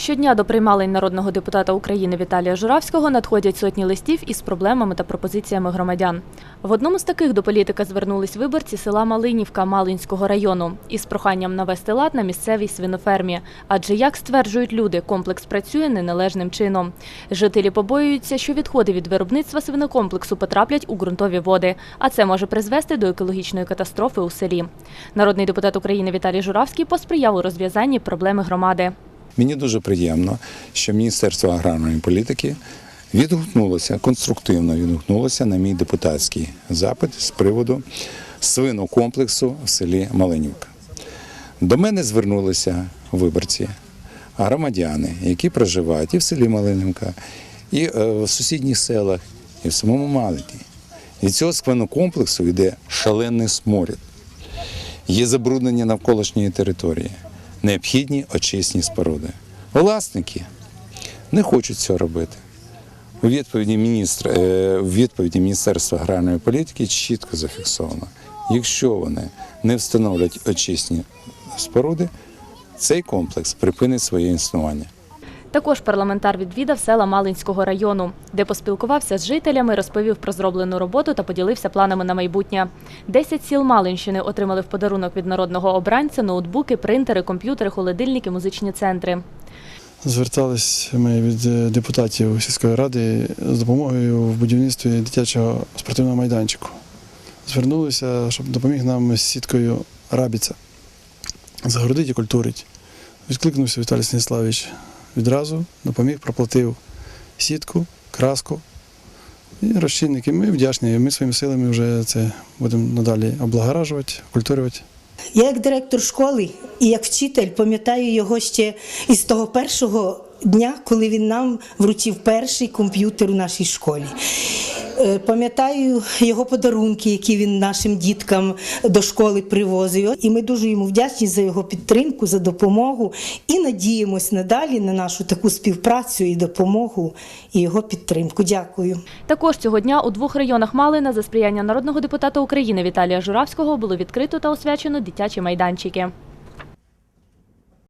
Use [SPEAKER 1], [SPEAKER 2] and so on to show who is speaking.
[SPEAKER 1] Щодня до приймалень народного депутата України Віталія Журавського надходять сотні листів із проблемами та пропозиціями громадян. В одному з таких до політика звернулись виборці села Малинівка Малинського району із проханням навести лад на місцевій свинофермі. Адже, як стверджують люди, комплекс працює неналежним чином. Жителі побоюються, що відходи від виробництва свинокомплексу потраплять у ґрунтові води, а це може призвести до екологічної катастрофи у селі. Народний депутат України Віталій Журавський посприяв у розв'язанні проблеми громади.
[SPEAKER 2] Мені дуже приємно, що Міністерство аграрної політики відгукнулося, конструктивно відгукнулося на мій депутатський запит з приводу свинокомплексу в селі Малинівка. До мене звернулися виборці, громадяни, які проживають і в селі Малинівка, і е, в сусідніх селах, і в самому Малині. Від цього свинокомплексу йде шалений сморід. Є забруднення навколишньої території, необхідні очисні споруди. Власники не хочуть цього робити. У відповіді, міністра, е, у відповіді Міністерства аграрної політики чітко зафіксовано, якщо вони не встановлять очисні споруди, цей комплекс припинить своє існування.
[SPEAKER 1] Також парламентар відвідав села Малинського району, де поспілкувався з жителями, розповів про зроблену роботу та поділився планами на майбутнє. Десять сіл Малинщини отримали в подарунок від народного обранця ноутбуки, принтери, комп'ютери, холодильники, музичні центри.
[SPEAKER 3] Звертались ми від е, депутатів сільської ради з допомогою в будівництві дитячого спортивного майданчику. Звернулися, щоб допоміг нам з сіткою рабіця. Загородить і культурить. Відкликнувся Віталій Станіславович відразу, допоміг, проплатив сітку, краску і розчинники. Ми вдячні. Ми своїми силами вже це будемо надалі облагоражувати, культурювати.
[SPEAKER 4] Я як директор школи і як вчитель пам'ятаю його ще із того першого дня, коли він нам вручив перший комп'ютер у нашій школі. Е, Пам'ятаю його подарунки, які він нашим діткам до школи привозив. І ми дуже йому вдячні за його підтримку, за допомогу і надіємось надалі на нашу таку співпрацю і допомогу і його підтримку. Дякую.
[SPEAKER 1] Також цього дня у двох районах Малина за сприяння народного депутата України Віталія Журавського було відкрито та освячено дитячі майданчики.